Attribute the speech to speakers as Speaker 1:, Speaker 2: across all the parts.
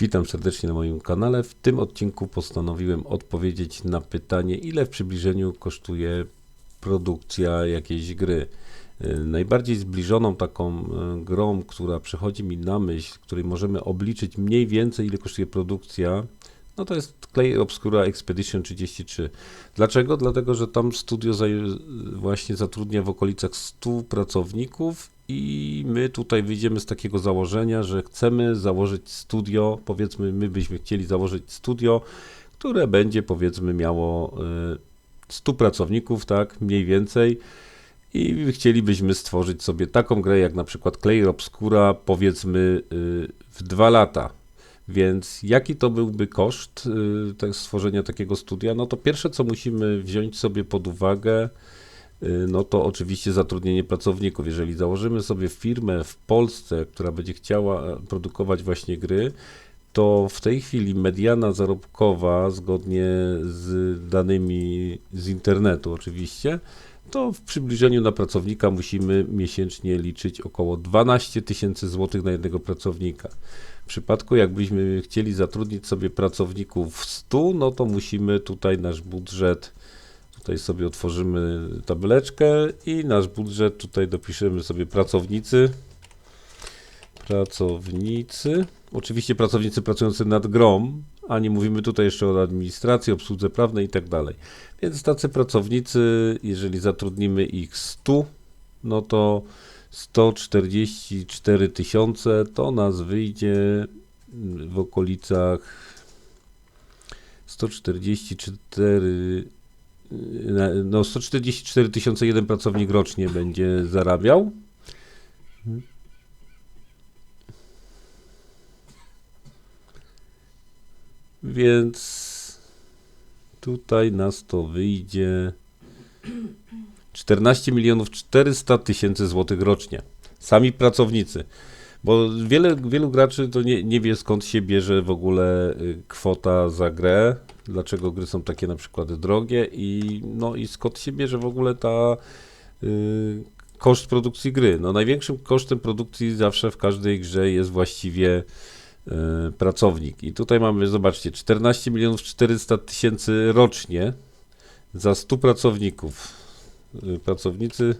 Speaker 1: Witam serdecznie na moim kanale. W tym odcinku postanowiłem odpowiedzieć na pytanie, ile w przybliżeniu kosztuje produkcja jakiejś gry. Y, Najbardziej zbliżoną taką y, grą, która przychodzi mi na myśl, której możemy obliczyć mniej więcej, ile kosztuje produkcja, no to jest Clay Obscura Expedition 33. Dlaczego? Dlatego, że tam studio właśnie zatrudnia w okolicach 100 pracowników i my tutaj wyjdziemy z takiego założenia, że chcemy założyć studio, powiedzmy, my byśmy chcieli założyć studio, które będzie powiedzmy miało y, 100 pracowników, tak, mniej więcej. I chcielibyśmy stworzyć sobie taką grę jak na przykład Clay Obscura, powiedzmy y, w dwa lata. Więc jaki to byłby koszt y, tak, stworzenia takiego studia? No to pierwsze, co musimy wziąć sobie pod uwagę, y, no to oczywiście zatrudnienie pracowników. Jeżeli założymy sobie firmę w Polsce, która będzie chciała e, produkować właśnie gry, to w tej chwili mediana zarobkowa, zgodnie z danymi z internetu oczywiście, to w przybliżeniu na pracownika musimy miesięcznie liczyć około 12 tysięcy złotych na jednego pracownika. W przypadku jakbyśmy chcieli zatrudnić sobie pracowników 100, no to musimy tutaj nasz budżet, tutaj sobie otworzymy tabeleczkę i nasz budżet tutaj dopiszemy sobie pracownicy, pracownicy, oczywiście pracownicy pracujący nad grą, a nie mówimy tutaj jeszcze o administracji, obsłudze prawnej i tak dalej. Więc tacy pracownicy, jeżeli zatrudnimy ich 100, no to 144 tysiące, to nas wyjdzie w okolicach 144 na- no 144 tysiące jeden pracownik rocznie będzie zarabiał. Więc tutaj nas to wyjdzie 14 milionów 400 tysięcy złotych rocznie. Sami pracownicy. Bo wiele, wielu graczy to nie, nie wie skąd się bierze w ogóle y, kwota za grę, dlaczego gry są takie na przykład drogie i no i skąd się bierze w ogóle ta y, koszt produkcji gry. No największym kosztem produkcji zawsze w każdej grze jest właściwie pracownik. I tutaj mamy, zobaczcie, 14 milionów 400 tysięcy rocznie za 100 pracowników. Y, Pracownicy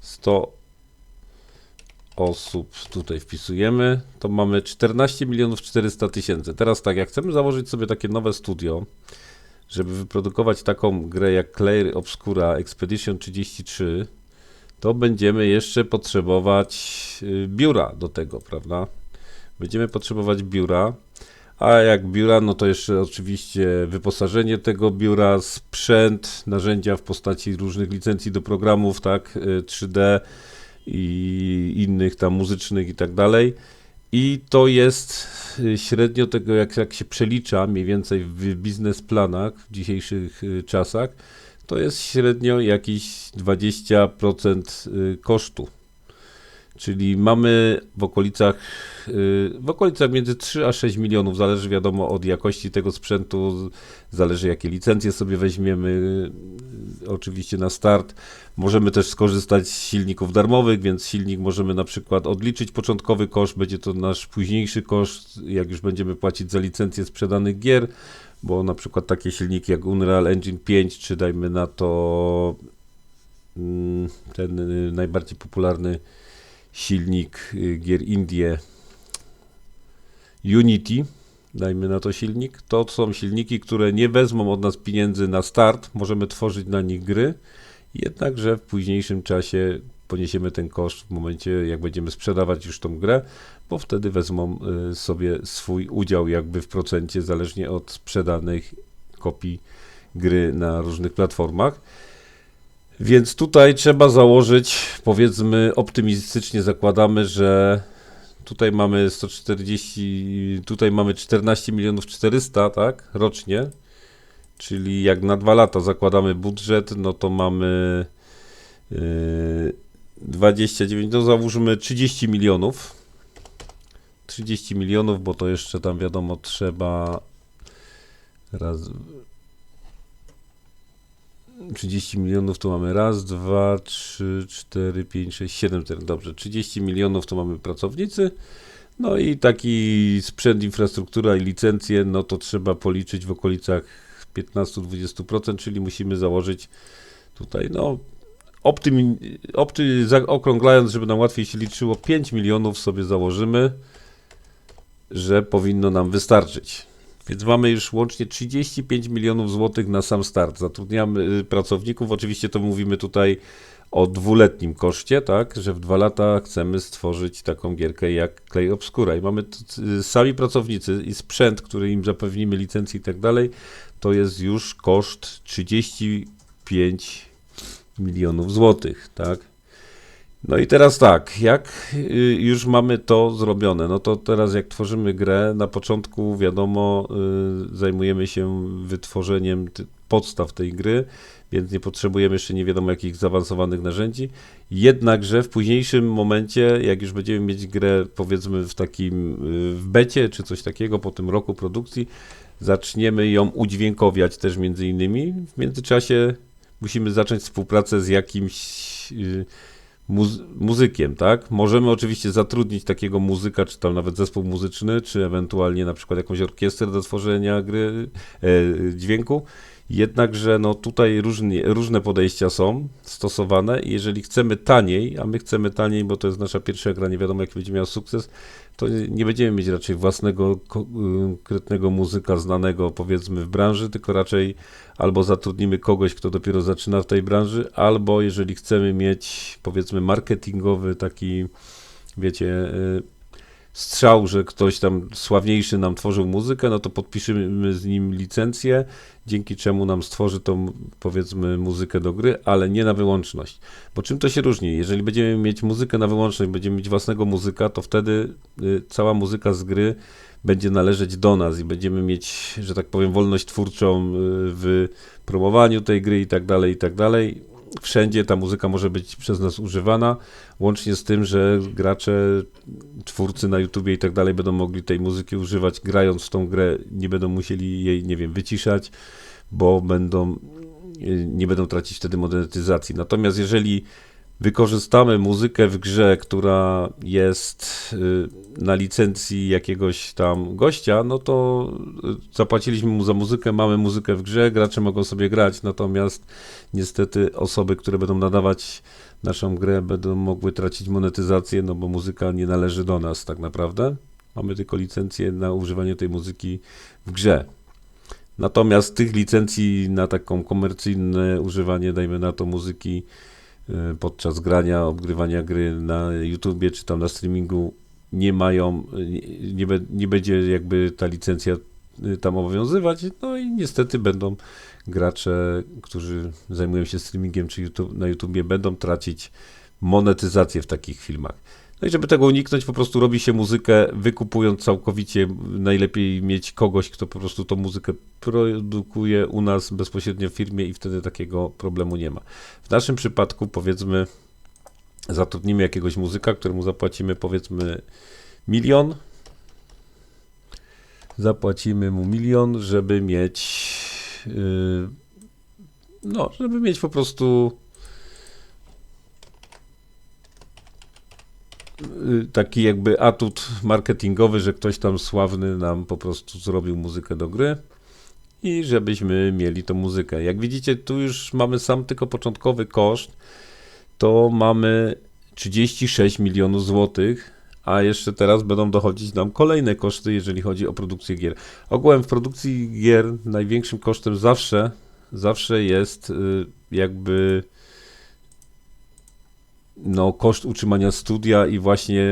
Speaker 1: 100 osób tutaj wpisujemy, to mamy 14 milionów 400 tysięcy. Teraz tak, jak chcemy założyć sobie takie nowe studio, żeby wyprodukować taką grę jak Clay Obscura Expedition 33, to będziemy jeszcze potrzebować y, biura do tego, prawda? Będziemy potrzebować biura, a jak biura, no to jeszcze oczywiście wyposażenie tego biura, sprzęt, narzędzia w postaci różnych licencji do programów, tak, y, 3D i innych tam muzycznych i tak dalej. I to jest y, średnio tego, jak, jak się przelicza mniej więcej w biznesplanach w dzisiejszych y, czasach, to jest średnio jakieś 20% y, kosztu. Czyli mamy w okolicach, y, w okolicach między 3 a 6 milionów, zależy wiadomo od jakości tego sprzętu, zależy jakie licencje sobie weźmiemy, y, oczywiście na start. Możemy też skorzystać z silników darmowych, więc silnik możemy na przykład odliczyć początkowy koszt, będzie to nasz późniejszy koszt, jak już będziemy płacić za licencję sprzedanych gier, bo na przykład takie silniki jak Unreal Engine 5, czy dajmy na to mm, ten y, najbardziej popularny silnik y, gier Indie Unity, dajmy na to silnik, to są silniki, które nie wezmą od nas pieniędzy na start, możemy tworzyć na nich gry, jednakże w późniejszym czasie poniesiemy ten koszt w momencie, jak będziemy sprzedawać już tą grę, bo wtedy wezmą y, sobie swój udział jakby w procencie, zależnie od sprzedanych kopii gry na różnych platformach. Więc tutaj trzeba założyć, powiedzmy, optymistycznie zakładamy, że tutaj mamy 140, tutaj mamy 14 milionów 400, tak, rocznie. Czyli jak na dwa lata zakładamy budżet, no to mamy yy, 29, no załóżmy 30 milionów. 30 milionów, bo to jeszcze tam wiadomo trzeba raz 30 milionów to mamy raz, dwa, trzy, cztery, pięć, sześć, siedem, dobrze, 30 milionów to mamy pracownicy, No i taki sprzęt, infrastruktura i licencje, no to trzeba policzyć w okolicach 15-20%, czyli musimy założyć tutaj, no, optym, opty, zaokrąglając, żeby nam łatwiej się liczyło, 5 milionów sobie założymy, że powinno nam wystarczyć. Więc mamy już łącznie 35 milionów złotych na sam start. Zatrudniamy y, pracowników. Oczywiście to mówimy tutaj o dwuletnim koszcie, tak, że w dwa lata chcemy stworzyć taką gierkę jak Clay Obscura i mamy sami pracownicy i sprzęt, który im zapewnimy licencję i tak dalej, to jest już koszt 35 milionów złotych, tak. No i teraz tak, jak y, już mamy to zrobione, no to teraz jak tworzymy grę, na początku wiadomo, y, zajmujemy się wytworzeniem podstaw tej gry, więc nie potrzebujemy jeszcze nie wiadomo jakich zaawansowanych narzędzi. Jednakże w późniejszym momencie, jak już będziemy mieć grę powiedzmy w takim y, w becie czy coś takiego po tym roku produkcji, zaczniemy ją udźwiękowiać też między innymi. W międzyczasie musimy zacząć współpracę z jakimś muzy muzykiem, tak? Możemy oczywiście zatrudnić takiego muzyka, czy tam nawet zespół muzyczny, czy ewentualnie na przykład jakąś orkiestrę do tworzenia gry, e, dźwięku. Jednakże no tutaj różne podejścia są stosowane i jeżeli chcemy taniej, a my chcemy taniej, bo to jest nasza pierwsza gra, nie wiadomo jaki będzie miał sukces, to nie będziemy mieć raczej własnego konkretnego muzyka znanego powiedzmy w branży, tylko raczej albo zatrudnimy kogoś, kto dopiero zaczyna w tej branży, albo jeżeli chcemy mieć powiedzmy marketingowy taki, wiecie, y, strzał, że ktoś tam sławniejszy nam tworzył muzykę, no to podpiszemy z nim licencję, dzięki czemu nam stworzy tą, powiedzmy, muzykę do gry, ale nie na wyłączność. Bo czym to się różni? Jeżeli będziemy mieć muzykę na wyłączność, będziemy mieć własnego muzyka, to wtedy y, cała muzyka z gry będzie należeć do nas i będziemy mieć, że tak powiem, wolność twórczą y, w promowaniu tej gry i tak dalej, i tak dalej wszędzie ta muzyka może być przez nas używana, łącznie z tym, że gracze, twórcy na YouTubie i tak dalej będą mogli tej muzyki używać, grając w tą grę, nie będą musieli jej, nie wiem, wyciszać, bo będą, nie będą tracić wtedy monetyzacji. Natomiast jeżeli wykorzystamy muzykę w grze, która jest y, na licencji jakiegoś tam gościa, no to y, zapłaciliśmy mu za muzykę, mamy muzykę w grze, gracze mogą sobie grać, natomiast niestety osoby, które będą nadawać naszą grę, będą mogły tracić monetyzację, no bo muzyka nie należy do nas tak naprawdę. Mamy tylko licencję na używanie tej muzyki w grze. Natomiast tych licencji na taką komercyjne używanie, dajmy na to muzyki, podczas grania, odgrywania gry na YouTubie czy tam na streamingu nie mają, nie, nie, nie będzie jakby ta licencja y, tam obowiązywać, no i niestety będą gracze, którzy zajmują się streamingiem czy YouTube, na YouTubie będą tracić monetyzację w takich filmach. No i żeby tego uniknąć, po prostu robi się muzykę, wykupując całkowicie. Najlepiej mieć kogoś, kto po prostu tą muzykę produkuje u nas bezpośrednio w firmie i wtedy takiego problemu nie ma. W naszym przypadku, powiedzmy, zatrudnimy jakiegoś muzyka, któremu zapłacimy powiedzmy milion. Zapłacimy mu milion, żeby mieć. Yy, no, żeby mieć po prostu taki jakby atut marketingowy, że ktoś tam sławny nam po prostu zrobił muzykę do gry i żebyśmy mieli tą muzykę. Jak widzicie, tu już mamy sam tylko początkowy koszt, to mamy 36 milionów złotych, a jeszcze teraz będą dochodzić nam kolejne koszty, jeżeli chodzi o produkcję gier. Ogółem w produkcji gier największym kosztem zawsze, zawsze jest y, jakby no, koszt utrzymania studia i właśnie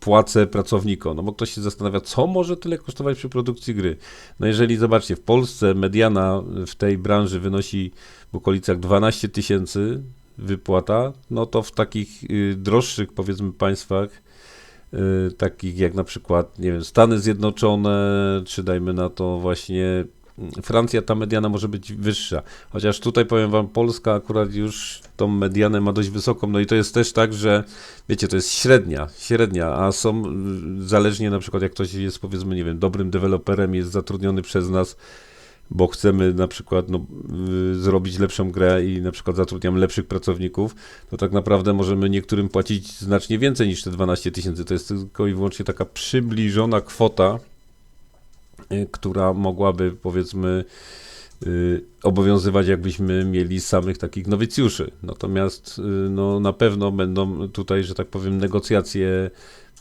Speaker 1: płacę pracownikom. No bo ktoś się zastanawia, co może tyle kosztować przy produkcji gry. No jeżeli zobaczcie, w Polsce mediana w tej branży wynosi w okolicach 12 tysięcy wypłata, no to w takich y, droższych powiedzmy państwach, y, takich jak na przykład, nie wiem, Stany Zjednoczone, czy dajmy na to właśnie Francja ta mediana może być wyższa. Chociaż tutaj powiem wam, Polska akurat już tą medianę ma dość wysoką, no i to jest też tak, że wiecie, to jest średnia, średnia, a są zależnie na przykład jak ktoś jest powiedzmy, nie wiem, dobrym deweloperem, jest zatrudniony przez nas bo chcemy na przykład no, zrobić lepszą grę i na przykład zatrudniamy lepszych pracowników, to tak naprawdę możemy niektórym płacić znacznie więcej niż te 12 tysięcy. To jest tylko i wyłącznie taka przybliżona kwota, która mogłaby powiedzmy y, obowiązywać, jakbyśmy mieli samych takich nowicjuszy. Natomiast y, no, na pewno będą tutaj, że tak powiem, negocjacje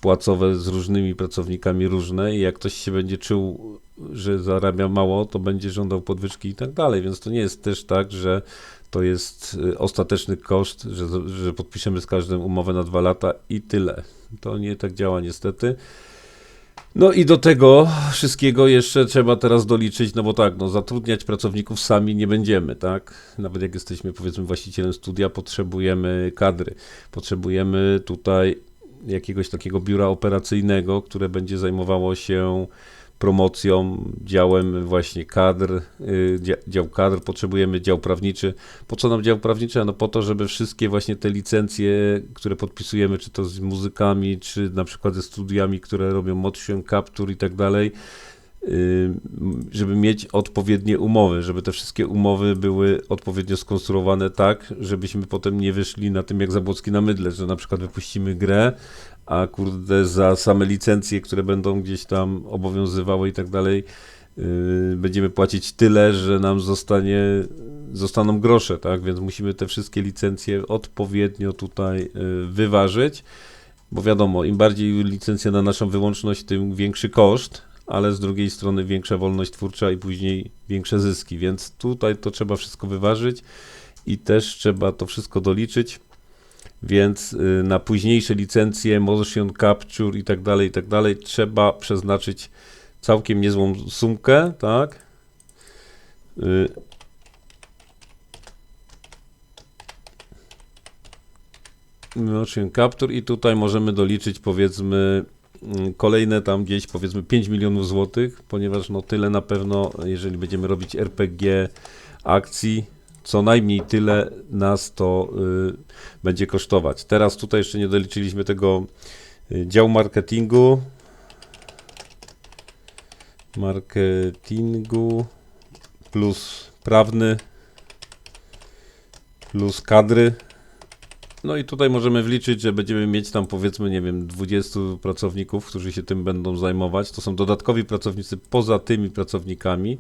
Speaker 1: płacowe z różnymi pracownikami różne i jak ktoś się będzie czuł, że zarabia mało, to będzie żądał podwyżki i tak dalej, więc to nie jest też tak, że to jest y, ostateczny koszt, że, że podpiszemy z każdym umowę na dwa lata i tyle. To nie tak działa niestety. No i do tego wszystkiego jeszcze trzeba teraz doliczyć, no bo tak, no zatrudniać pracowników sami nie będziemy, tak? Nawet jak jesteśmy powiedzmy właścicielem studia, potrzebujemy kadry. Potrzebujemy tutaj jakiegoś takiego biura operacyjnego, które będzie zajmowało się promocją, działem właśnie kadr, y, dział kadr, potrzebujemy dział prawniczy. Po co nam dział prawniczy? No po to, żeby wszystkie właśnie te licencje, które podpisujemy, czy to z muzykami, czy na przykład ze studiami, które robią motion capture i tak dalej, żeby mieć odpowiednie umowy, żeby te wszystkie umowy były odpowiednio skonstruowane tak, żebyśmy potem nie wyszli na tym jak Zabłocki na mydle, że na przykład wypuścimy grę, a kurde za same licencje, które będą gdzieś tam obowiązywały i tak dalej, yy, będziemy płacić tyle, że nam zostanie, zostaną grosze, tak? Więc musimy te wszystkie licencje odpowiednio tutaj yy, wyważyć, bo wiadomo, im bardziej licencja na naszą wyłączność, tym większy koszt, ale z drugiej strony większa wolność twórcza i później większe zyski, więc tutaj to trzeba wszystko wyważyć i też trzeba to wszystko doliczyć więc y, na późniejsze licencje, motion capture i tak dalej, i tak dalej trzeba przeznaczyć całkiem niezłą sumkę, tak? Y, motion capture i tutaj możemy doliczyć powiedzmy kolejne tam gdzieś powiedzmy 5 milionów złotych, ponieważ no tyle na pewno, jeżeli będziemy robić RPG akcji, co najmniej tyle nas to y, będzie kosztować. Teraz tutaj jeszcze nie doliczyliśmy tego y, działu marketingu. Marketingu plus prawny plus kadry. No i tutaj możemy wliczyć, że będziemy mieć tam powiedzmy, nie wiem, 20 pracowników, którzy się tym będą zajmować. To są dodatkowi pracownicy poza tymi pracownikami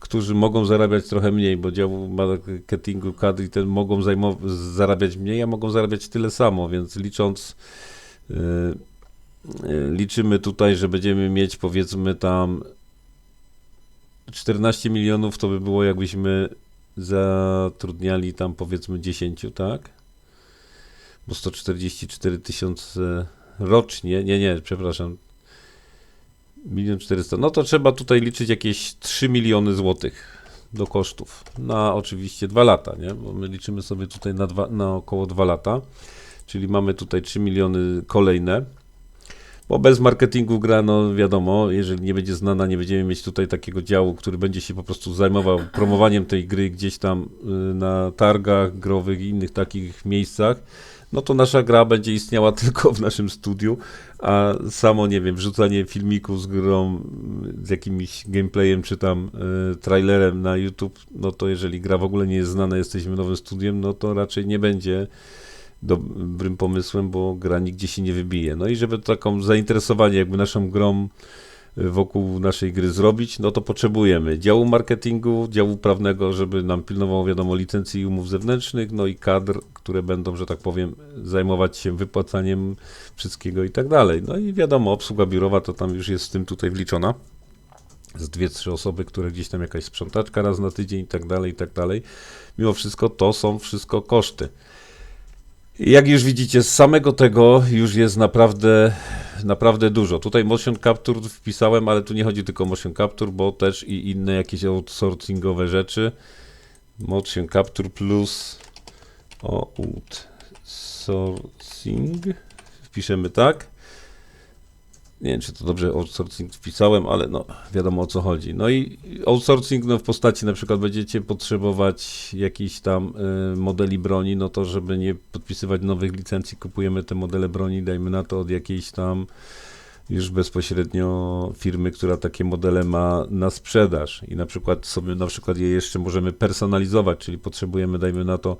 Speaker 1: którzy mogą zarabiać trochę mniej, bo dział marketingu kadry ten mogą zarabiać mniej, a mogą zarabiać tyle samo, więc licząc yy, liczymy tutaj, że będziemy mieć powiedzmy tam 14 milionów, to by było jakbyśmy zatrudniali tam powiedzmy 10, tak? Bo 144 tysiące rocznie, nie, nie, przepraszam, Milion czterysta. No to trzeba tutaj liczyć jakieś 3 miliony złotych do kosztów na oczywiście 2 lata, nie? Bo my liczymy sobie tutaj na, dwa, na około 2 lata, czyli mamy tutaj 3 miliony kolejne. Bo bez marketingu gra, no wiadomo, jeżeli nie będzie znana, nie będziemy mieć tutaj takiego działu, który będzie się po prostu zajmował promowaniem tej gry gdzieś tam y, na targach growych i innych takich miejscach no to nasza gra będzie istniała tylko w naszym studiu, a samo, nie wiem, wrzucanie filmiku z grą, z jakimś gameplayem czy tam y, trailerem na YouTube, no to jeżeli gra w ogóle nie jest znana, jesteśmy nowym studiem, no to raczej nie będzie dobrym pomysłem, bo gra nigdzie się nie wybije. No i żeby taką zainteresowanie jakby naszą grą wokół naszej gry zrobić, no to potrzebujemy działu marketingu, działu prawnego, żeby nam pilnowało, wiadomo, licencji i umów zewnętrznych, no i kadr, które będą, że tak powiem, zajmować się wypłacaniem wszystkiego i tak dalej. No i wiadomo, obsługa biurowa to tam już jest z tym tutaj wliczona. Z dwie, trzy osoby, które gdzieś tam jakaś sprzątaczka raz na tydzień i tak dalej, i tak dalej. Mimo wszystko to są wszystko koszty. Jak już widzicie, z samego tego już jest naprawdę, naprawdę dużo. Tutaj motion capture wpisałem, ale tu nie chodzi tylko o motion capture, bo też i inne jakieś outsourcingowe rzeczy. Motion capture plus outsourcing. Wpiszemy tak. Nie wiem, czy to dobrze outsourcing wpisałem, ale no wiadomo o co chodzi. No i outsourcing no, w postaci na przykład będziecie potrzebować jakichś tam y, modeli broni, no to żeby nie podpisywać nowych licencji, kupujemy te modele broni, dajmy na to od jakiejś tam już bezpośrednio firmy, która takie modele ma na sprzedaż. I na przykład sobie na przykład je jeszcze możemy personalizować, czyli potrzebujemy, dajmy na to,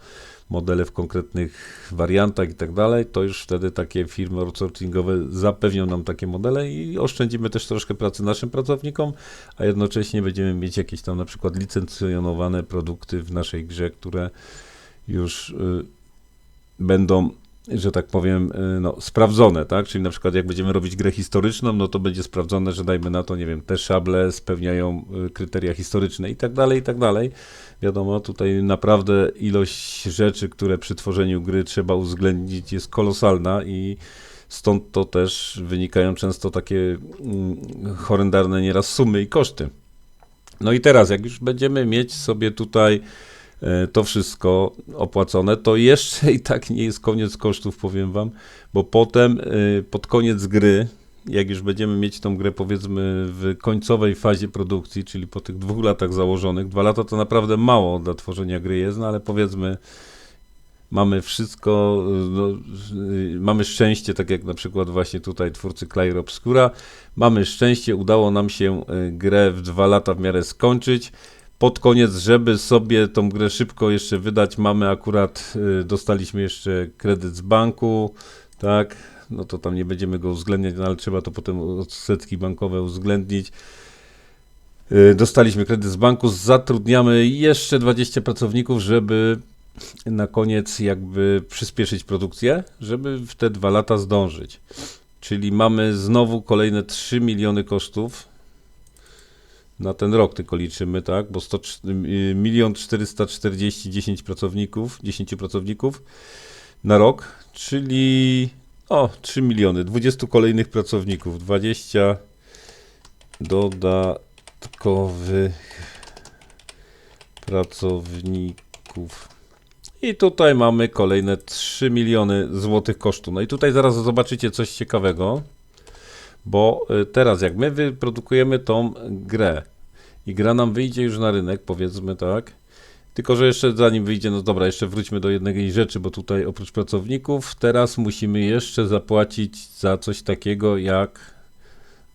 Speaker 1: modele w konkretnych wariantach i tak dalej, to już wtedy takie firmy outsourcingowe zapewnią nam takie modele i oszczędzimy też troszkę pracy naszym pracownikom, a jednocześnie będziemy mieć jakieś tam na przykład licencjonowane produkty w naszej grze, które już y, będą że tak powiem, y, no, sprawdzone, tak? Czyli na przykład jak będziemy robić grę historyczną, no to będzie sprawdzone, że dajmy na to, nie wiem, te szable spełniają y, kryteria historyczne i tak dalej, i tak dalej. Wiadomo, tutaj naprawdę ilość rzeczy, które przy tworzeniu gry trzeba uwzględnić jest kolosalna i stąd to też wynikają często takie mm, horrendalne nieraz sumy i koszty. No i teraz, jak już będziemy mieć sobie tutaj to wszystko opłacone, to jeszcze i tak nie jest koniec kosztów, powiem wam, bo potem e, pod koniec gry, jak już będziemy mieć tą grę powiedzmy w końcowej fazie produkcji, czyli po tych dwóch latach założonych, dwa lata to naprawdę mało dla tworzenia gry jest, no ale powiedzmy mamy wszystko, no, mamy szczęście, tak jak na przykład właśnie tutaj twórcy Clair Obscura, mamy szczęście, udało nam się e, grę w dwa lata w miarę skończyć, pod koniec, żeby sobie tą grę szybko jeszcze wydać, mamy akurat, y, dostaliśmy jeszcze kredyt z banku, tak, no to tam nie będziemy go uwzględniać, no ale trzeba to potem odsetki bankowe uwzględnić. Y, dostaliśmy kredyt z banku, zatrudniamy jeszcze 20 pracowników, żeby na koniec jakby przyspieszyć produkcję, żeby w te dwa lata zdążyć. Czyli mamy znowu kolejne 3 miliony kosztów na ten rok tylko liczymy, tak, bo 100, milion 440 10 pracowników, 10 pracowników na rok, czyli o 3 miliony, 20 kolejnych pracowników, 20 dodatkowych pracowników. I tutaj mamy kolejne 3 miliony złotych kosztu. No i tutaj zaraz zobaczycie coś ciekawego. Bo y, teraz, jak my wyprodukujemy tą grę i gra nam wyjdzie już na rynek, powiedzmy tak, tylko że jeszcze zanim wyjdzie, no dobra, jeszcze wróćmy do jednej rzeczy, bo tutaj oprócz pracowników, teraz musimy jeszcze zapłacić za coś takiego, jak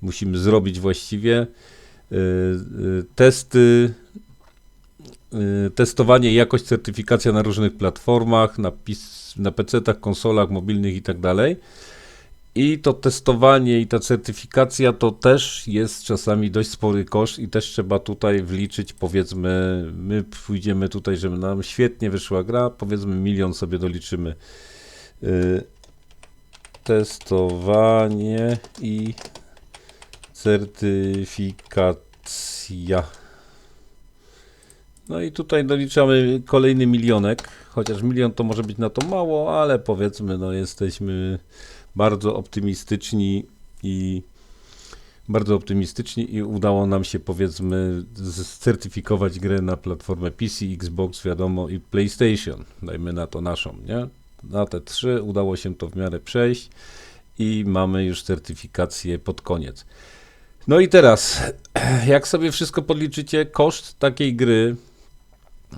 Speaker 1: musimy zrobić właściwie yy, yy, testy, testowanie jakość certyfikacja na różnych platformach, na, na PC-tach, konsolach mobilnych i tak dalej. I to testowanie i ta certyfikacja to też jest czasami dość spory koszt i też trzeba tutaj wliczyć, powiedzmy, my pójdziemy tutaj, żeby nam świetnie wyszła gra, powiedzmy milion sobie doliczymy. Yy, testowanie i certyfikacja. No i tutaj doliczamy kolejny milionek, chociaż milion to może być na to mało, ale powiedzmy, no jesteśmy bardzo optymistyczni i bardzo optymistyczni i udało nam się powiedzmy certyfikować grę na platformę PC, Xbox, wiadomo i PlayStation, dajmy na to naszą, nie? Na te trzy udało się to w miarę przejść i mamy już certyfikację pod koniec. No i teraz, jak sobie wszystko podliczycie, koszt takiej gry,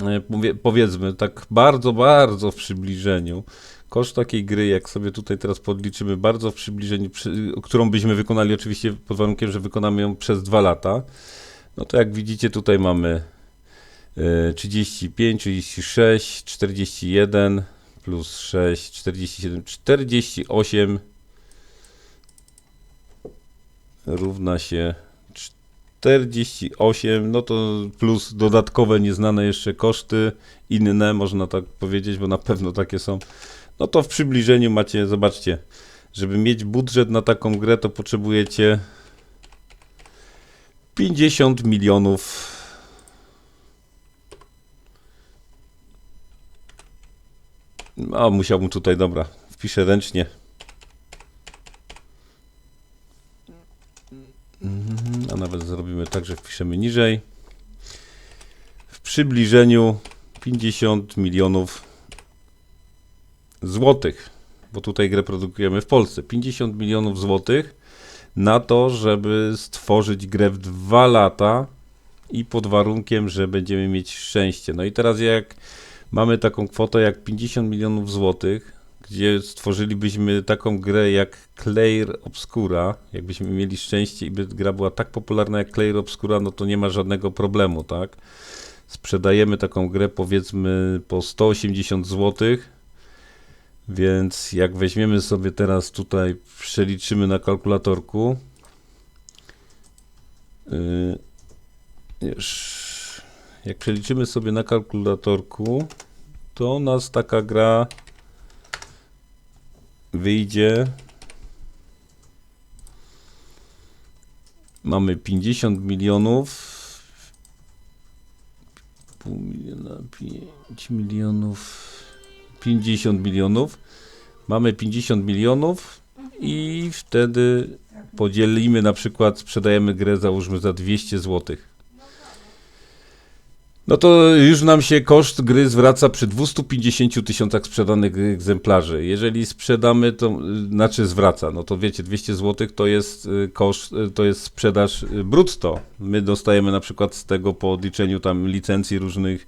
Speaker 1: e, powiedzmy tak bardzo, bardzo w przybliżeniu, Koszt takiej gry, jak sobie tutaj teraz podliczymy, bardzo w przybliżeniu, przy, którą byśmy wykonali oczywiście pod warunkiem, że wykonamy ją przez dwa lata, no to jak widzicie tutaj mamy 35, 36, 41 plus 6, 47, 48 równa się 48, no to plus dodatkowe nieznane jeszcze koszty, inne można tak powiedzieć, bo na pewno takie są no to w przybliżeniu macie, zobaczcie, żeby mieć budżet na taką grę, to potrzebujecie 50 milionów A, musiałbym tutaj, dobra, wpiszę ręcznie. Mhm, a nawet zrobimy tak, że wpiszemy niżej. W przybliżeniu 50 milionów złotych, bo tutaj grę produkujemy w Polsce, 50 milionów złotych na to, żeby stworzyć grę w dwa lata i pod warunkiem, że będziemy mieć szczęście. No i teraz jak mamy taką kwotę jak 50 milionów złotych, gdzie stworzylibyśmy taką grę jak Clair Obscura, jakbyśmy mieli szczęście i by gra była tak popularna jak Clair Obscura, no to nie ma żadnego problemu, tak? Sprzedajemy taką grę powiedzmy po 180 zł, więc jak weźmiemy sobie teraz tutaj, przeliczymy na kalkulatorku, już, jak przeliczymy sobie na kalkulatorku, to nas taka gra wyjdzie. Mamy 50 milionów. Pół miliona, 5 milionów, 50 milionów. Mamy 50 milionów i wtedy podzielimy na przykład, sprzedajemy grę, załóżmy za 200 złotych. No to już nam się koszt gry zwraca przy 250 tysiącach sprzedanych egzemplarzy. Jeżeli sprzedamy, to znaczy zwraca, no to wiecie, 200 zł to jest y, koszt, y, to jest sprzedaż y, brutto. My dostajemy na przykład z tego po odliczeniu tam licencji różnych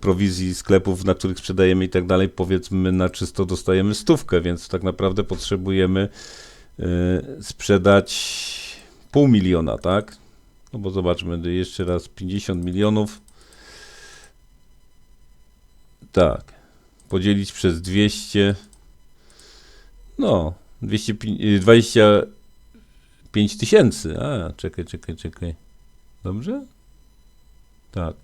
Speaker 1: prowizji sklepów, na których sprzedajemy i tak dalej, powiedzmy na czysto dostajemy stówkę, więc tak naprawdę potrzebujemy sprzedać pół miliona, tak? No bo zobaczmy, jeszcze raz 50 milionów tak. Podzielić przez 200. No, 225 tysięcy. A, czekaj, czekaj, czekaj. Dobrze? Tak.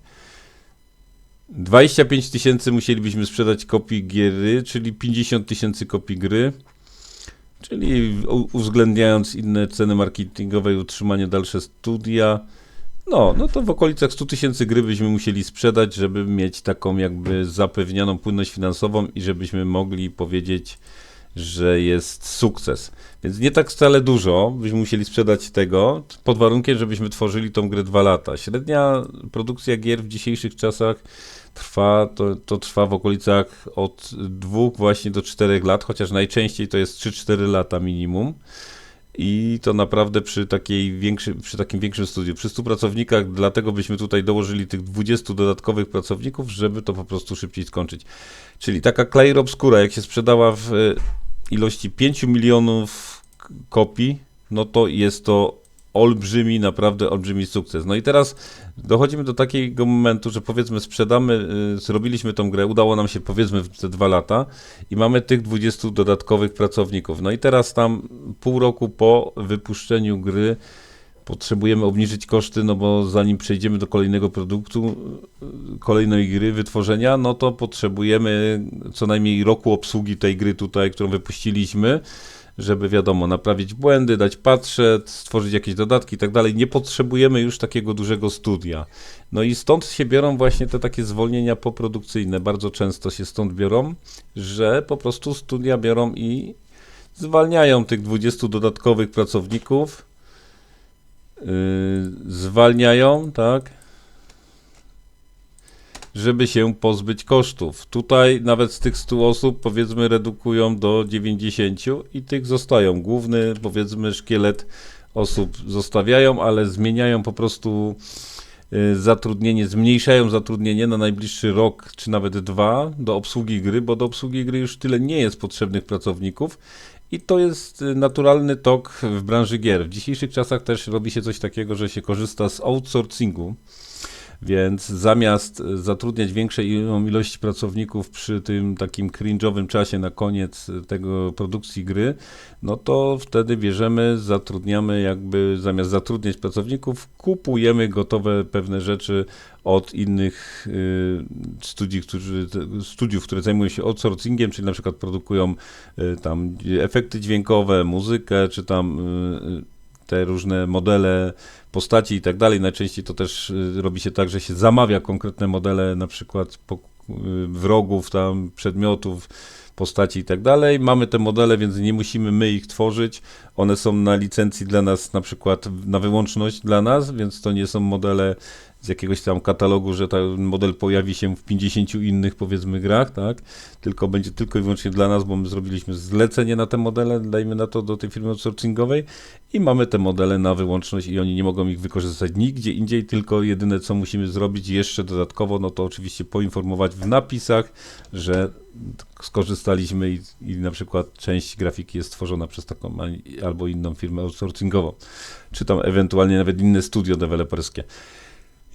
Speaker 1: 25 tysięcy musielibyśmy sprzedać kopii giery, czyli 50 tysięcy kopii gry. Czyli uwzględniając inne ceny marketingowe i utrzymanie dalsze studia, no, no to w okolicach 100 tysięcy gry byśmy musieli sprzedać, żeby mieć taką jakby zapewnioną płynność finansową i żebyśmy mogli powiedzieć, że jest sukces. Więc nie tak wcale dużo byśmy musieli sprzedać tego, pod warunkiem, żebyśmy tworzyli tą grę dwa lata. Średnia produkcja gier w dzisiejszych czasach trwa, to, to trwa w okolicach od dwóch właśnie do czterech lat, chociaż najczęściej to jest 3-4 lata minimum. I to naprawdę przy, takiej większy, przy takim większym studiu. Przy 100 pracownikach, dlatego byśmy tutaj dołożyli tych 20 dodatkowych pracowników, żeby to po prostu szybciej skończyć. Czyli taka Clair Obscura, jak się sprzedała w ilości 5 milionów kopii, no to jest to olbrzymi, naprawdę olbrzymi sukces. No i teraz dochodzimy do takiego momentu, że powiedzmy sprzedamy, y, zrobiliśmy tą grę, udało nam się powiedzmy w te dwa lata i mamy tych 20 dodatkowych pracowników. No i teraz tam pół roku po wypuszczeniu gry potrzebujemy obniżyć koszty, no bo zanim przejdziemy do kolejnego produktu, kolejnej gry, wytworzenia, no to potrzebujemy co najmniej roku obsługi tej gry tutaj, którą wypuściliśmy żeby wiadomo, naprawić błędy, dać patrzę, stworzyć jakieś dodatki i tak dalej. Nie potrzebujemy już takiego dużego studia. No i stąd się biorą właśnie te takie zwolnienia poprodukcyjne. Bardzo często się stąd biorą, że po prostu studia biorą i zwalniają tych 20 dodatkowych pracowników. Yy, zwalniają, tak? żeby się pozbyć kosztów. Tutaj nawet z tych 100 osób powiedzmy redukują do 90 i tych zostają. Główny powiedzmy szkielet osób zostawiają, ale zmieniają po prostu y, zatrudnienie, zmniejszają zatrudnienie na najbliższy rok czy nawet dwa do obsługi gry, bo do obsługi gry już tyle nie jest potrzebnych pracowników i to jest y, naturalny tok w branży gier. W dzisiejszych czasach też robi się coś takiego, że się korzysta z outsourcingu. Więc zamiast zatrudniać większej ilość pracowników przy tym takim cringe'owym czasie na koniec tego produkcji gry, no to wtedy bierzemy, zatrudniamy jakby zamiast zatrudniać pracowników, kupujemy gotowe pewne rzeczy od innych y, studiów, którzy, studiów, które zajmują się outsourcingiem, czyli na przykład produkują tam efekty dźwiękowe, muzykę, czy tam te różne modele postaci i tak dalej. Najczęściej to też y, robi się tak, że się zamawia konkretne modele, na przykład y, wrogów, tam przedmiotów, postaci i tak dalej. Mamy te modele, więc nie musimy my ich tworzyć. One są na licencji dla nas, na przykład na wyłączność dla nas, więc to nie są modele z jakiegoś tam katalogu, że ten model pojawi się w 50 innych powiedzmy grach, tak? Tylko będzie tylko i wyłącznie dla nas, bo my zrobiliśmy zlecenie na te modele, dajmy na to do tej firmy outsourcingowej i mamy te modele na wyłączność i oni nie mogą ich wykorzystać nigdzie indziej, tylko jedyne co musimy zrobić jeszcze dodatkowo, no to oczywiście poinformować w napisach, że
Speaker 2: skorzystaliśmy i, i na przykład część grafiki jest tworzona przez taką albo inną firmę outsourcingową, czy tam ewentualnie nawet inne studio deweloperskie.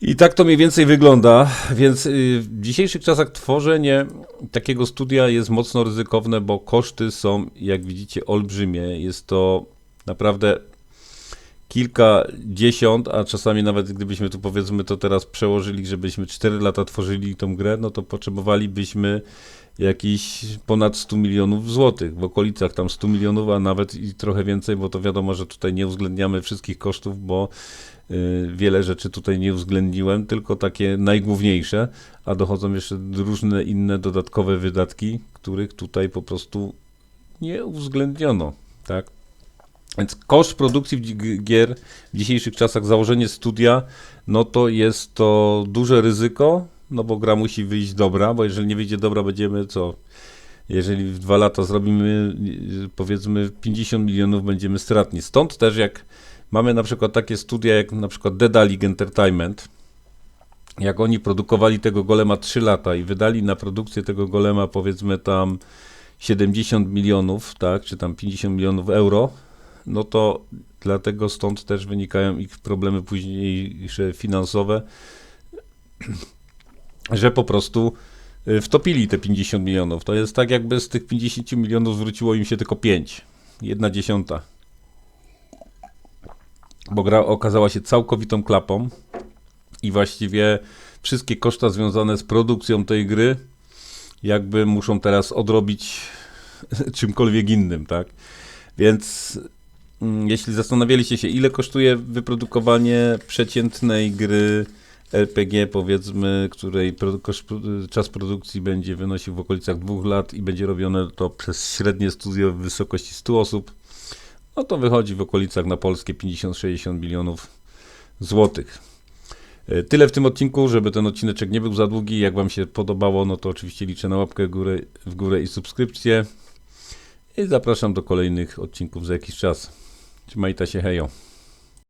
Speaker 2: I tak to mniej więcej wygląda, więc y, w dzisiejszych czasach tworzenie takiego studia jest mocno ryzykowne, bo koszty są, jak widzicie, olbrzymie. Jest to naprawdę kilkadziesiąt, a czasami nawet gdybyśmy tu powiedzmy to teraz przełożyli, żebyśmy 4 lata tworzyli tą grę, no to potrzebowalibyśmy jakiś ponad 100 milionów złotych, w okolicach tam 100 milionów, a nawet i trochę więcej, bo to wiadomo, że tutaj nie uwzględniamy wszystkich kosztów, bo wiele rzeczy tutaj nie uwzględniłem, tylko takie najgłówniejsze, a dochodzą jeszcze różne inne dodatkowe wydatki, których tutaj po prostu nie uwzględniono, tak? Więc koszt produkcji gier w dzisiejszych czasach, założenie studia, no to jest to duże ryzyko, no bo gra musi wyjść dobra, bo jeżeli nie wyjdzie dobra, będziemy co? Jeżeli w dwa lata zrobimy y, powiedzmy 50 milionów, będziemy stratni. Stąd też jak mamy na przykład takie studia jak na przykład Dedalic Entertainment, jak oni produkowali tego golema 3 lata i wydali na produkcję tego golema powiedzmy tam 70 milionów, tak, czy tam 50 milionów euro, no to dlatego stąd też wynikają ich problemy późniejsze finansowe, że po prostu y, wtopili te 50 milionów. To jest tak, jakby z tych 50 milionów zwróciło im się tylko 5, jedna dziesiąta. Bo gra okazała się całkowitą klapą i właściwie wszystkie koszta związane z produkcją tej gry jakby muszą teraz odrobić czymkolwiek innym, tak? Więc mm, jeśli zastanawialiście się, ile kosztuje wyprodukowanie przeciętnej gry RPG, powiedzmy, której koszt, czas produkcji będzie wynosił w okolicach dwóch lat i będzie robione to przez średnie studio w wysokości 100 osób, no to wychodzi w okolicach na polskie 50-60 milionów złotych. E, Tyle w tym odcinku, żeby ten odcineczek nie był za długi. Jak Wam się podobało, no to oczywiście liczę na łapkę w górę, w górę i subskrypcję. I zapraszam do kolejnych odcinków za jakiś czas. Trzymajcie się, hejo.